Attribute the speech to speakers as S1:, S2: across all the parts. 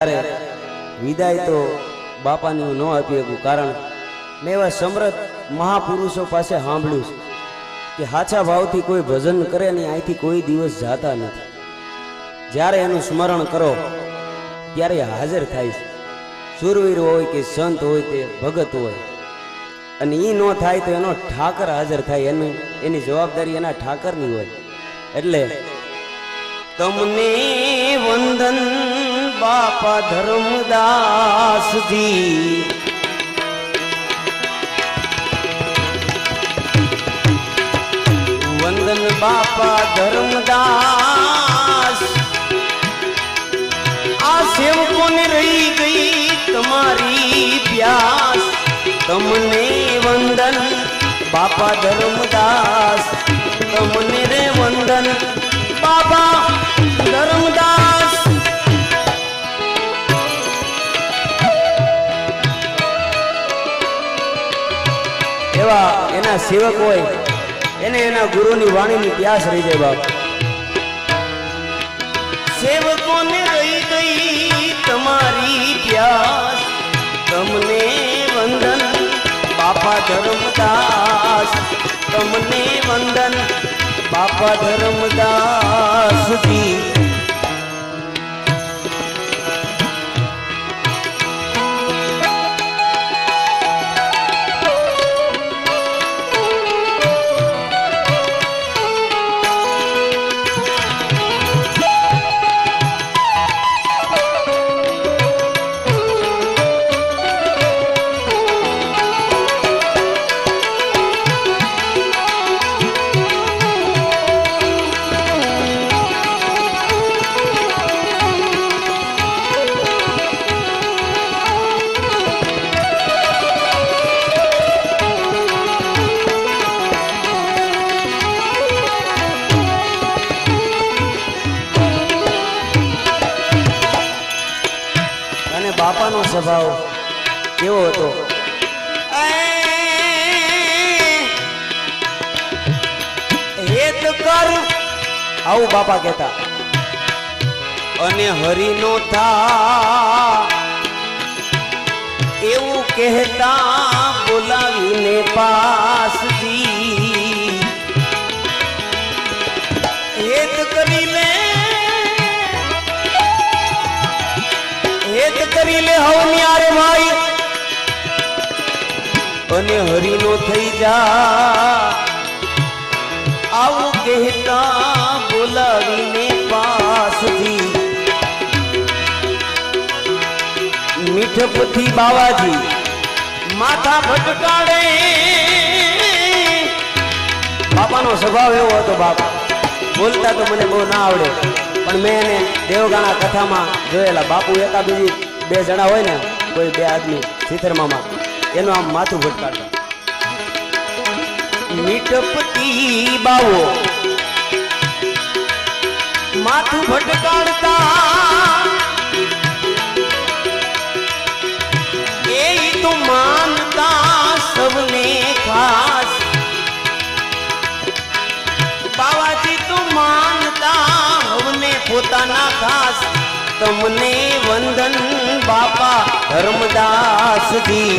S1: વિદાય તો બાપાની ન આપી શકું, કારણ મેં એવા સમૃદ્ધ મહાપુરુષો પાસે સાંભળ્યું છે કે હાચા ભાવથી કોઈ ભજન કરે ને અહીંથી કોઈ દિવસ જાતા નથી. જ્યારે એનું સ્મરણ કરો, ત્યારે હાજર થાય છે. સુરવીર હોય કે સંત હોય તે ભગત હોય. અને એ ન થાય તો એનો ઠાકર હાજર થાય, એનું એની જવાબદારી એના ઠાકરની હોય. એટલે તમને વંદન બાપા ધર્મદાસજી. વંદન બાપા ધર્મદાસ. આ સેવકોને રહી ગઈ તમારી પ્યાસ. તમને વંદન બાપા ધર્મદાસ. સેવક હોય, એને એના ગુરુની વાણીની પ્યાસ રહી જાય બાપ. સેવકોને રહી ગઈ તમારી પ્યાસ. તમને વંદન, બાપા ધર્મદાસ. તમને વંદન, બાપા ધર્મદાસ અને સ્વભાવ કેવો હતો? હેત કર. આવું બાપા કહેતા. અને હરિનો થા. એવું કહેતા બોલાવીને પાસજી કરી લે હવની આરે ભાઈ અને હરિનો થઈ જા. આવું કહેતા બોલાવીને પાસથી. મીઠપથી બાવાજી, માથા ભટકાડે. બાપાનો સ્વભાવ એવો હતો બાપા. બોલતા તો મને બહુ ના આવડે, પણ મેં એને દેવગાણા કથામાં જોયેલા. બાપુ એકા બીજી બે જણા હોય ને, કોઈ બે આદમી સિથરમામાં એનું આમ માથું ભટકાડતા. મીઠપતિ બાવો. માથું ભટકાડતા. એ તો માનતા સૌને ખાસ. બાવાજી તો માનતા હવને પોતાના ખાસ. તમને વંદન બાપા ધર્મદાસજી.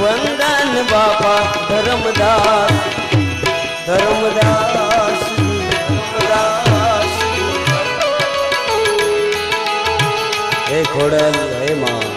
S1: વંદન બાપા ધર્મદાસ ધર્મદાસ ધર્મદાસ હે ખોડલ હે માં.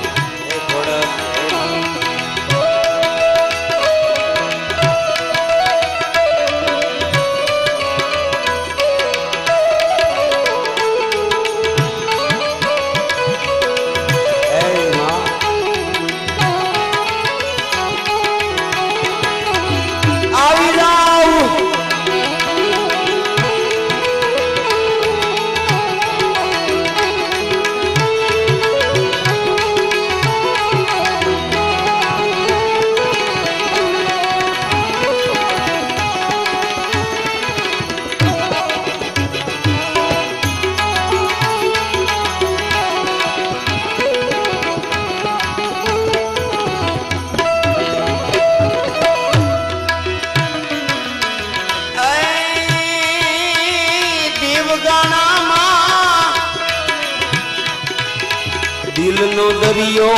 S1: દિલનો દરિયો.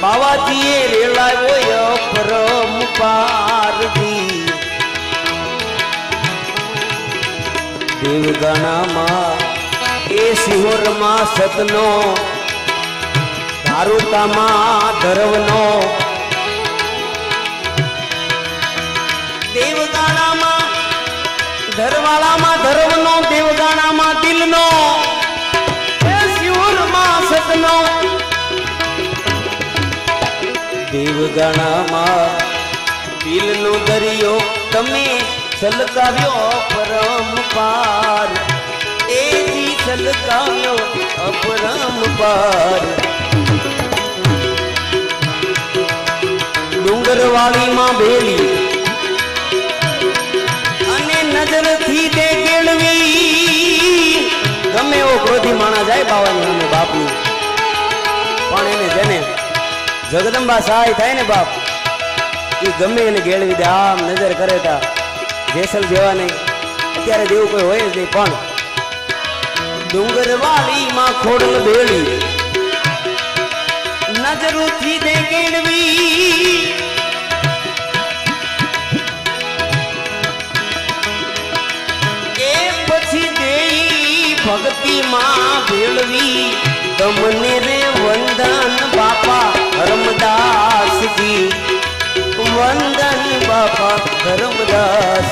S1: બાવાજી એ રેલાયો પરમ પારથી. દેવગાનામાં એ સિહોરમાં સતનો ધારુતામાં ધરવનો. દેવગાણામાં ધરવાળામાં ધરવનો દેવગાણામાં દિલનો. દેવગાણામાં પીલનો દરિયો તમે છલકાવ્યો પરમ પાર. એથી છલકાવ્યો અપરમ પાર. ડુંગરવાળીમાં ભેલી અને નજરથી તે કેળવી. ગમે એવો ક્રોધી માણા જાય બાવાની સામે બાપની. જગદંબા સહાય થાય ને બાપ. એ ગમે એને ગેળવી દે આમ નજર કરે તા. જેસલ જેવા નહીં. અત્યારે જેવું કોઈ હોય જ નહીં, પણ ડુંગરવાળીમાં ખોડલ બેળી. નજરોથી દે ગેળવી એ પછી દેઈ ભક્તિમાં ભેળવી. તમને રે વંદન બાપા ધર્મદાસજી. વંદન બાપા ધર્મદાસ.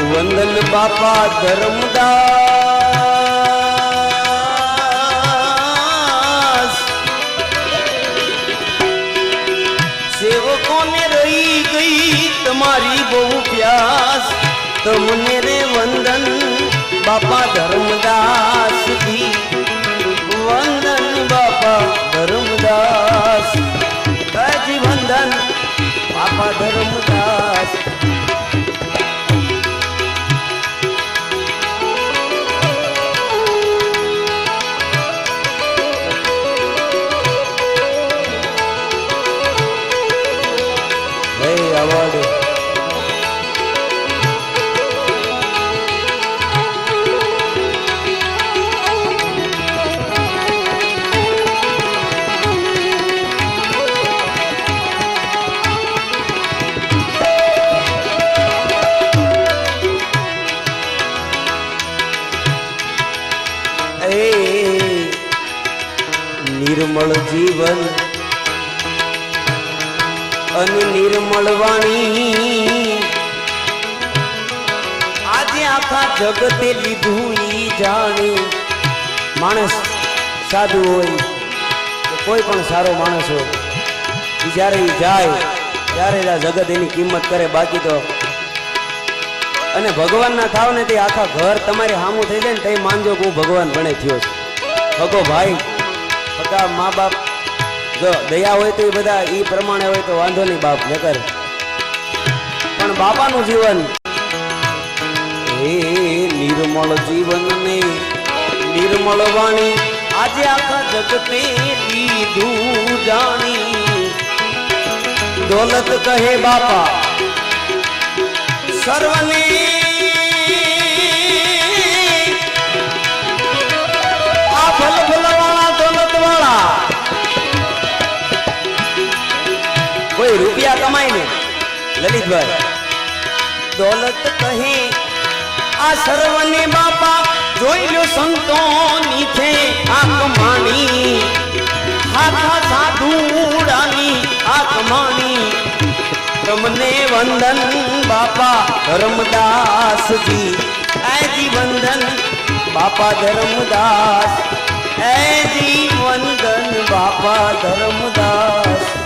S1: વંદન બાપા ધર્મદાસ. સેવકોને રહી ગઈ તમારી બહુ પ્યાસ. તમને રે વંદન બાપા ધર્મદાસજી જીવન અને નિર્મળ વાણી આજે આખા જગતે લીધું ઈ જાણી. માણસ સાધુ હોય કોઈ પણ સારો માણસ હોય એ જ્યારે જાય, ત્યારે આ જગત એની કિંમત કરે બાકી તો. અને ભગવાનના થાવ ને તે આખા ઘર તમારે સામું થઈ જાય ને તે માનજો કે હું ભગવાન ગણે થયો છું. ભગો ભાઈ, બધા મા બાપ દયા હોય તો બધા એ પ્રમાણે હોય તો વાંધો નહીં બાપ, નકર. પણ બાપાનું જીવન. એ નિર્મળ જીવન ને નિર્મળ વાણી. આજે આખા જગતે દીધું જાણી. દોલત કહે બાપા. સર્વને લલિતભાઈ દોલત કહી આ સર્વની બાપા જોઈ લો સંતો નીચે આ કમાણી હાથા સાધુડાની આ કમાણી તમને વંદન બાપા ધર્મદાસજી. એજી વંદન બાપા ધર્મદાસ. એજી વંદન બાપા ધર્મદાસ.